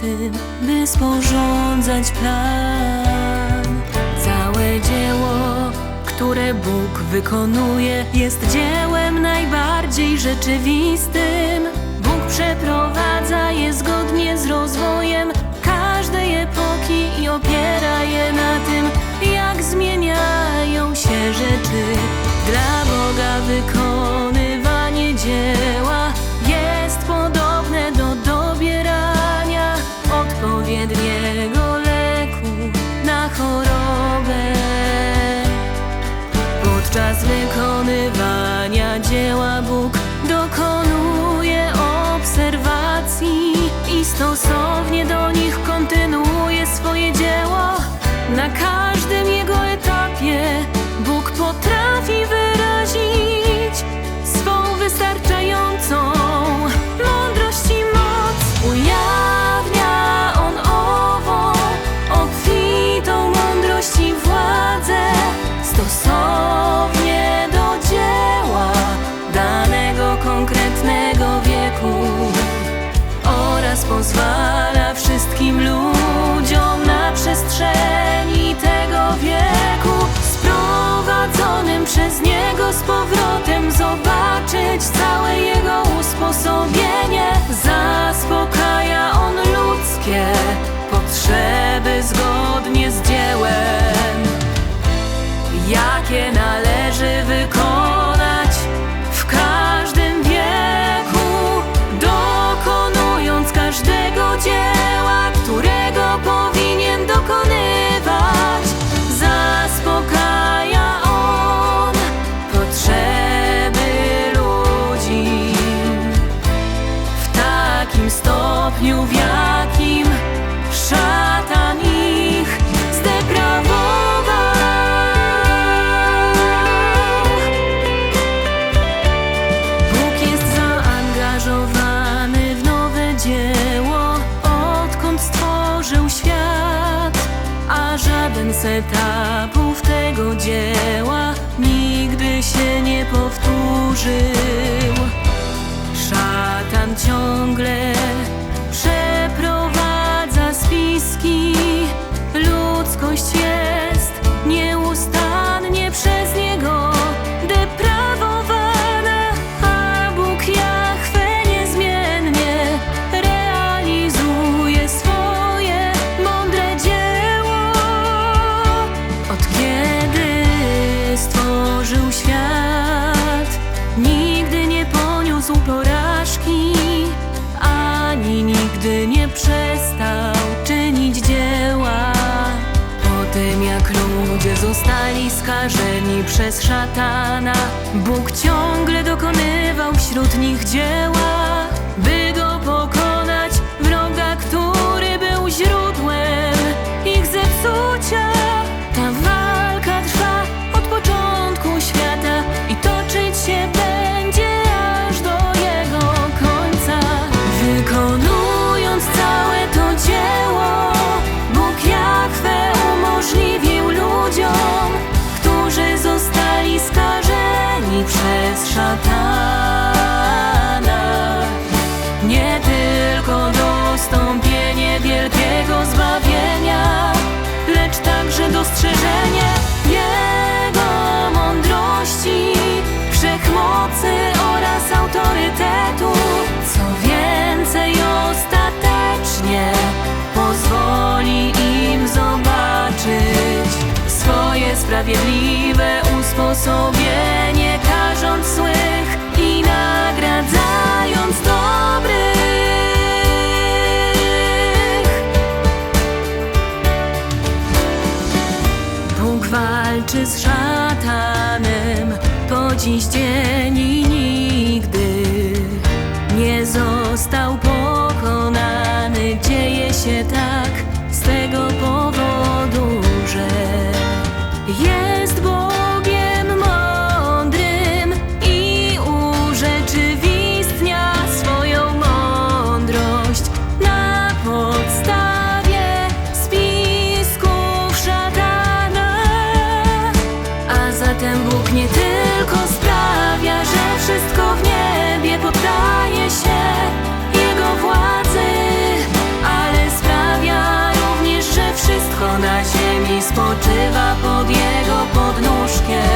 tym, by sporządzać plan. Całe dzieło, które Bóg wykonuje, jest dziełem najbardziej rzeczywistym. Bóg przeprowadza je zgodnie z rozwojem każdej epoki i opiera chorobę. Podczas wykonywania dzieła Bóg dokonuje obserwacji i stosownie do nich kontynuuje. stopniu, w jakim szatan ich zdeprawował. Bóg jest zaangażowany w nowe dzieło, odkąd stworzył świat, a żaden z etapów tego dzieła nigdy się nie powtórzył. Szatan ciągle zostali skażeni przez szatana. Bóg ciągle dokonywał wśród nich dzieła. szatana. Nie tylko dostąpienie wielkiego zbawienia Lecz także dostrzeżenie walczy z szatanem po dziś dzień i nigdy nie został pokonany. Dzieje się tak. again.